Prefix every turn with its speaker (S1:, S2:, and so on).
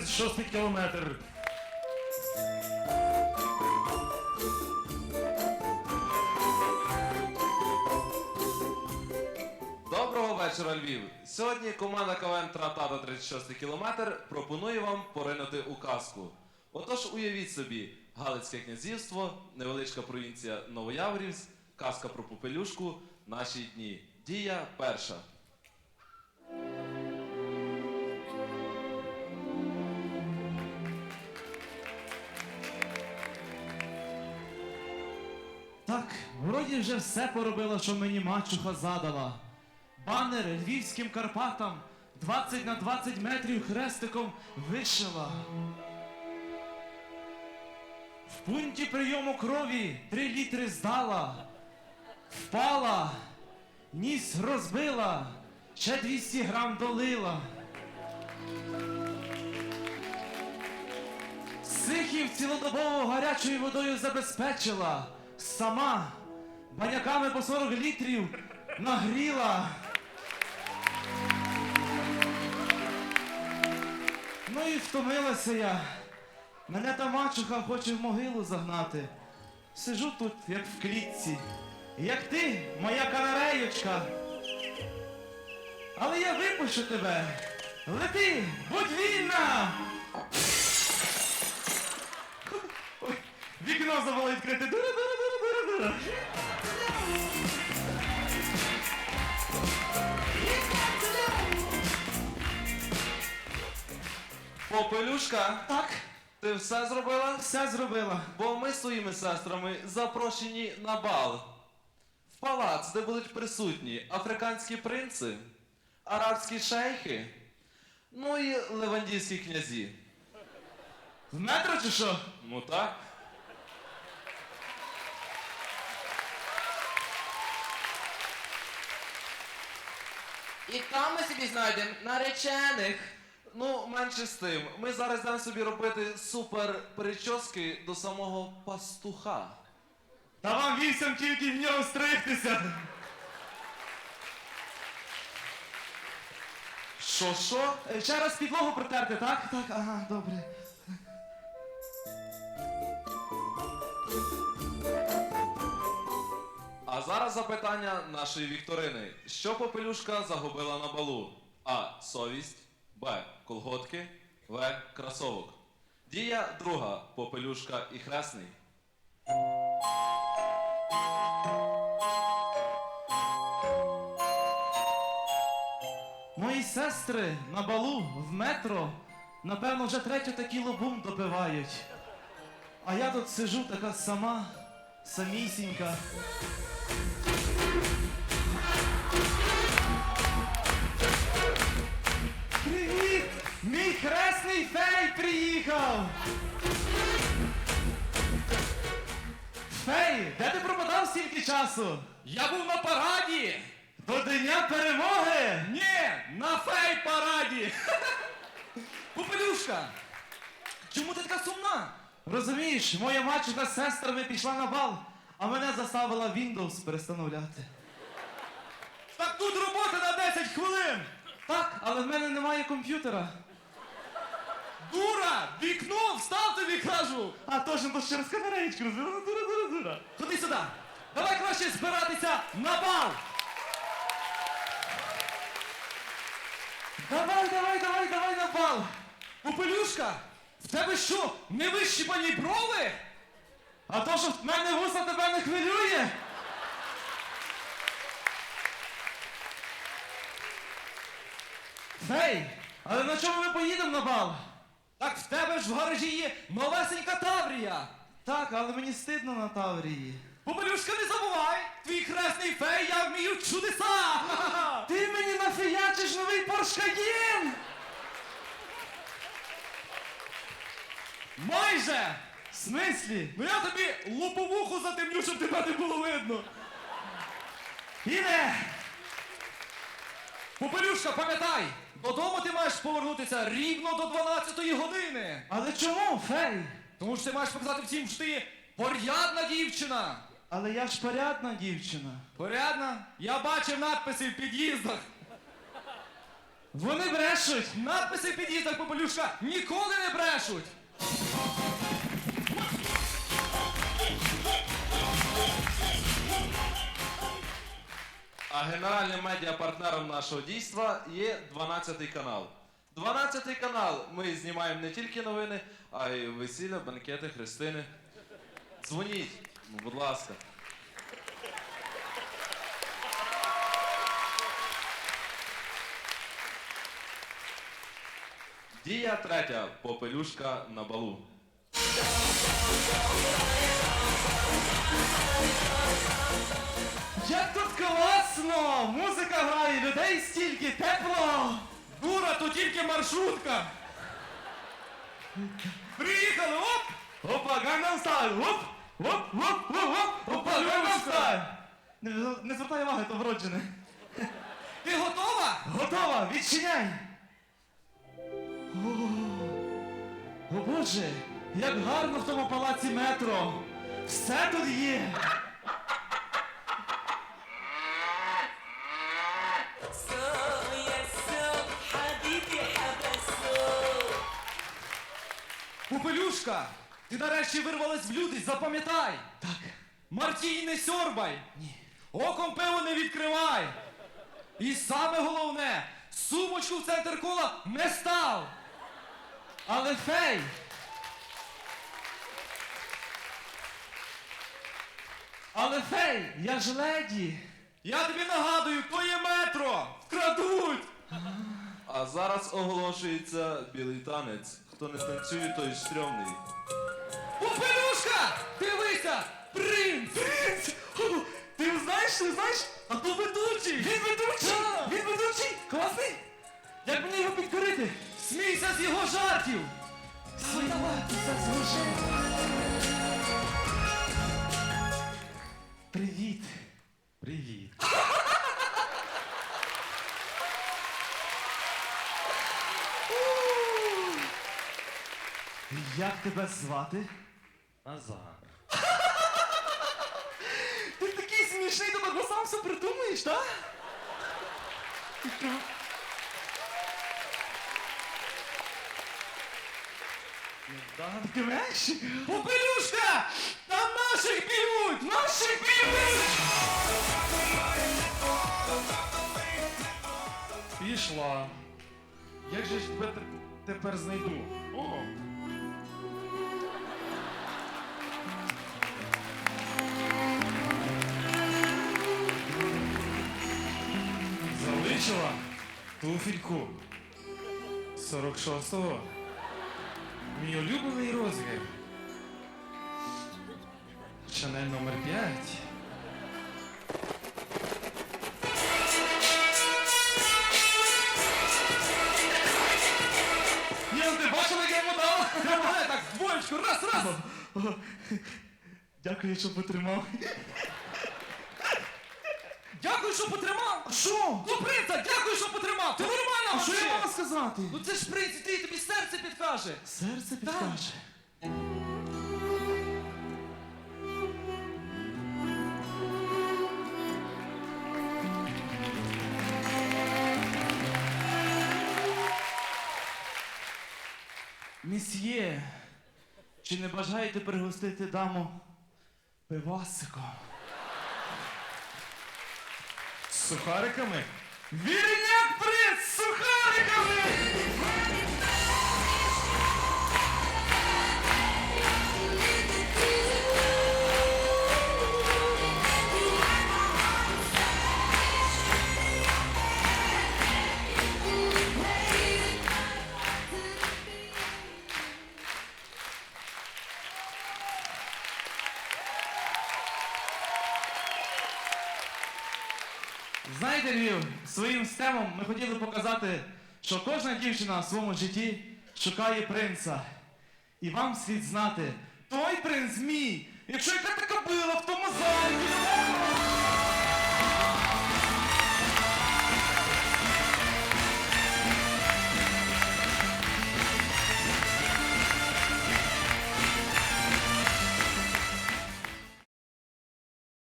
S1: 36 кілометр.
S2: Доброго вечора, Львів! Сьогодні команда КВН Тратата 36 кілометр пропонує вам поринути у казку. Отож, уявіть собі, Галицьке князівство, невеличка провінція Новояворівськ, казка про попелюшку, наші дні. Дія перша.
S3: Так, вроді вже все поробила, що мені мачуха задала. Банер львівським Карпатам 20 на 20 метрів хрестиком вишила. В пункті прийому крові 3 літри здала. Впала, ніс розбила, ще 200 грам долила. Сихів цілодобово гарячою водою забезпечила. Сама баняками по 40 літрів нагріла. Ну і втомилася я. Мене та мачуха хоче в могилу загнати. Сижу тут, як в клітці. Як ти, моя канареючка. Але я випущу тебе. Лети, будь вільна! Ой, вікно забуло відкрити.
S2: Попелюшка,
S3: Так,
S2: ти все зробила?
S3: все зробила.
S2: Бо ми з своїми сестрами запрошені на бал. В палац, де будуть присутні африканські принци, арабські шейхи, ну і левандійські князі.
S3: В метро чи що?
S2: Ну так.
S4: І там ми собі знайдемо наречених.
S2: Ну, менше з тим. Ми зараз йдемо собі робити супер прически до самого пастуха.
S3: Та вам вісім тільки в нього стригтися.
S2: Що що?
S3: Е, Ще раз підлогу протерти, так? Так, ага, добре.
S2: Зараз запитання нашої вікторини. Що попелюшка загубила на балу? А. Совість. Б. Колготки. В. Красовок. Дія друга. Попелюшка і хресний.
S3: Мої сестри на балу в метро, напевно, вже третю такі лобум допивають. А я тут сижу така сама, самісінька. Привіт! Мій хресний фей приїхав! Фей, де ти пропадав стільки часу?
S5: Я був на параді!
S3: До Дня перемоги!
S5: Ні, на фей-параді! Попелюшка! Чому ти така сумна?
S3: Розумієш, моя мачуха з сестрами пішла на бал, а мене заставила Windows перестановляти.
S5: Так тут робота на 10 хвилин!
S3: Так, але в мене немає комп'ютера.
S5: Дура! Вікно! Встав тобі кажу!
S3: А то через камереєчку розвернула, дура, дура, дура.
S5: Ходи сюди! Давай краще збиратися на бал!
S3: Давай, давай, давай, давай на бал.
S5: Попелюшка! В тебе що, не вищипані брови?
S3: А то, що в мене вуса тебе не хвилює. Фей, але на чому ми поїдемо на бал?
S5: Так в тебе ж в гаражі є малесенька Таврія!
S3: Так, але мені стидно на Таврії.
S5: Попелюшка, не забувай! Твій хресний фей, я вмію чудеса!
S3: Ти мені нафіячиш новий Porsche Cayenne?
S5: Майже!
S3: В смислі?
S5: Ну я тобі лоповуху затемню, щоб тебе не було видно.
S3: Іде!
S5: Попелюшка, пам'ятай, додому ти маєш повернутися рівно до 12-ї години.
S3: Але чому, Фей?
S5: Тому що ти маєш показати всім, що ти порядна дівчина.
S3: Але я ж порядна дівчина.
S5: Порядна? Я бачив надписи в під'їздах.
S3: Вони брешуть.
S5: Надписи в під'їздах Попелюшка ніколи не брешуть.
S2: А генеральним медіапартнером нашого дійства є 12 й канал. 12 й канал. Ми знімаємо не тільки новини, а й весілля, банкети, хрестини. Дзвоніть, будь ласка. Дія третя. Попелюшка на балу.
S3: Як тут класно! Музика грає, людей стільки, тепло!
S5: Дура, то тільки маршрутка. Приїхали, оп!
S3: Опа, Gangnam Style! Оп! Оп, оп, оп, оп! Опа, Gangnam Style! Не, не звертай уваги, то вроджене.
S5: Ти готова?
S3: Готова, відчиняй! О, Боже, як гарно в тому палаці метро. Все тут є.
S5: Попелюшка, ти нарешті вирвалась в люди, запам'ятай! Так. Мартій не сьорбай! Ні. Оком пиво не відкривай! І саме головне сумочку в центр кола не став.
S3: Але фей! Але фей, я ж леді!
S5: Я тобі нагадую, то є метро. Вкрадуть.
S2: А зараз оголошується білий танець. Хто не танцює, той стрьомний.
S5: Попелюшка! Дивися! Принц!
S3: Принц! Ти знаєш, ти знаєш? А то ведучий! Він ведучий! Як мені його підкорити?
S5: Смійся з його жартів!
S3: Привіт!
S5: Привіт.
S3: Як тебе звати?
S5: Назар.
S3: Ти такий смішний, ти сам все придумаєш, так? Ти знаєш?
S5: Попелюшка! Там наших б'ють! Наших б'ють!
S3: Пішла. Як же ж тебе те- тепер знайду? О! Залишила туфельку 46-го. Мій улюблений розмір. Шанель номер 5. Ні, ти бачила, як я йому дав?
S5: Так, двоєчку, раз, раз!
S3: Дякую, що потримав.
S5: Дякую, що потримав!
S3: Що?
S5: Ну, принца, дякую, що потримав! Ти нормально
S3: А що я мала сказати?
S5: Ну це ж принц, ти тобі серце підкаже!
S3: Серце підкаже. Місьє, чи не бажаєте пригостити даму пивасиком? Сухариками? Вірняк принц Знаєте, своїм стемом ми хотіли показати, що кожна дівчина в своєму житті шукає принца. І вам слід знати, той принц мій, якщо яка така била в тому залі.